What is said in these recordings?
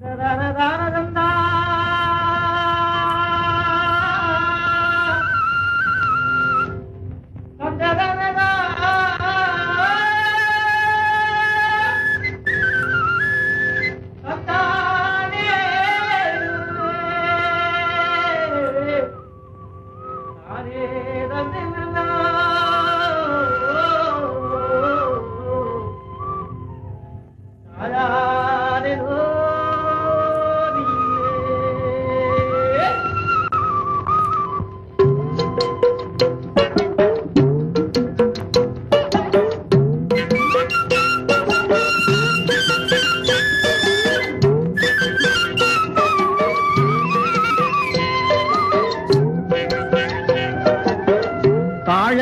அந்த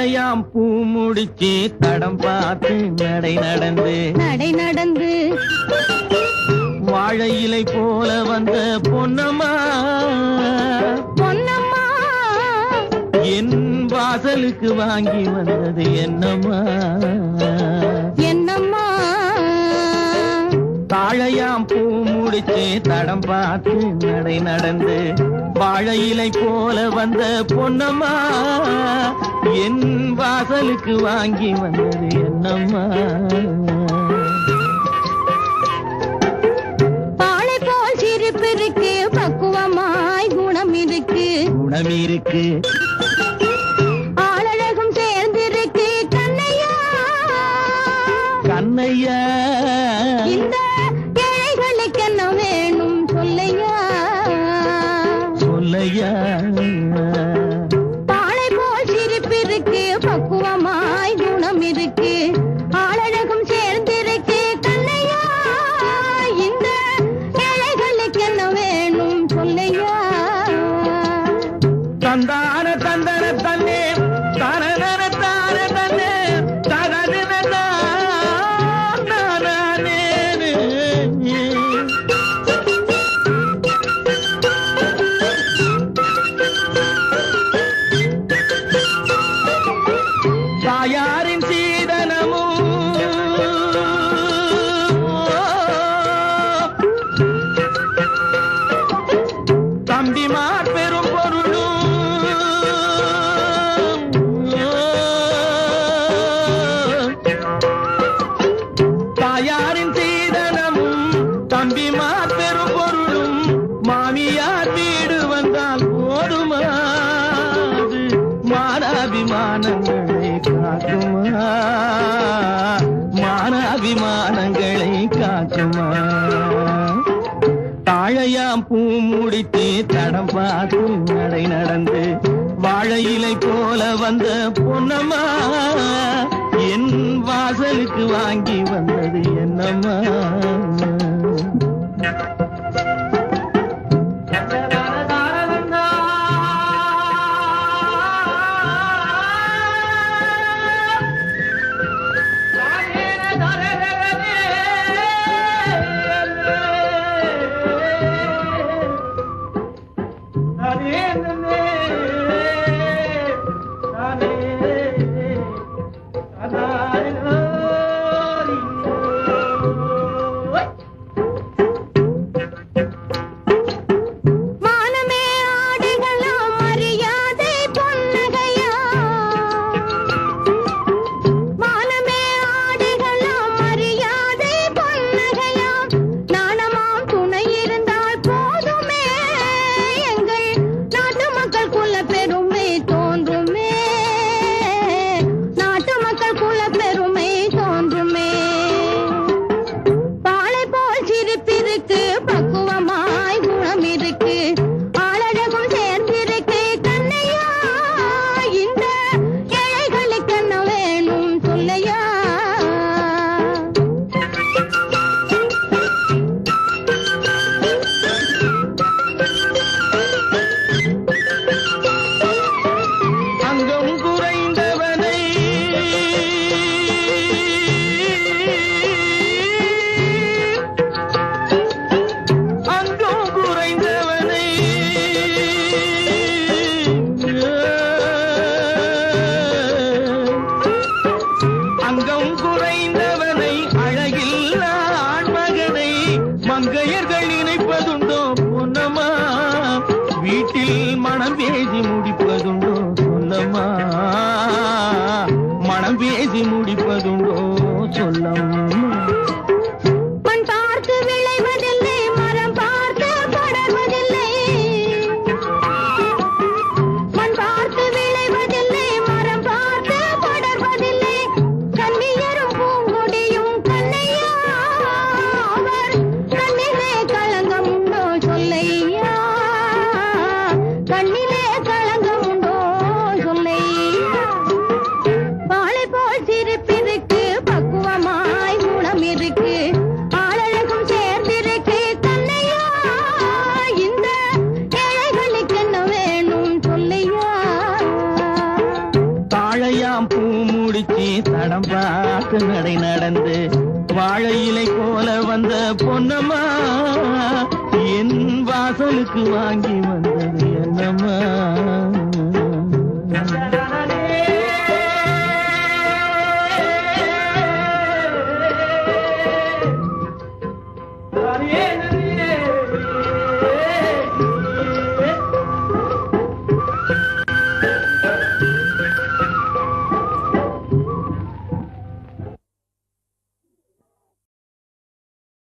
தாழையாம் பூ முடிச்சு தடம் பார்த்து நடை நடந்து. நடை நடந்து. வாழை இலை போல வந்த பொன்னம்மா. பொன்னம்மா. என் வாசலுக்கு வாங்கி வந்தது என்னம்மா. என்னம்மா. தாழையாம் பூ முடிச்சு தடம் பார்த்து நடை நடந்து வாழை இலை போல வந்த பொன்னம்மா. என் வாசலுக்கு வாங்கி வந்தது என்னம்மா. பாலை போல் சிரிப்பு இருக்கு பக்குவமாய் குணம் இருக்கு. குணம் இருக்கு. சொல்லையா பூ முடித்து தடம் பார்த்து நடை நடந்து வாழை போல வந்த பொன்னம்மா என் வாசலுக்கு வாங்கி வந்தது என்னம்மா Dale. ஊருக்கு வீட்டில் மனம் பேசி முடிப்பதுண்டோ சொல்லம்மா? மனம் பேசி முடிப்பதுண்டோ சொல்லம்மா? முடிச்சு தடம் பார்த்து நடை நடந்து வாழை இலை போல வந்த பொன்னம்மா என் வாசலுக்கு வாங்கி வந்தது என்னம்மா?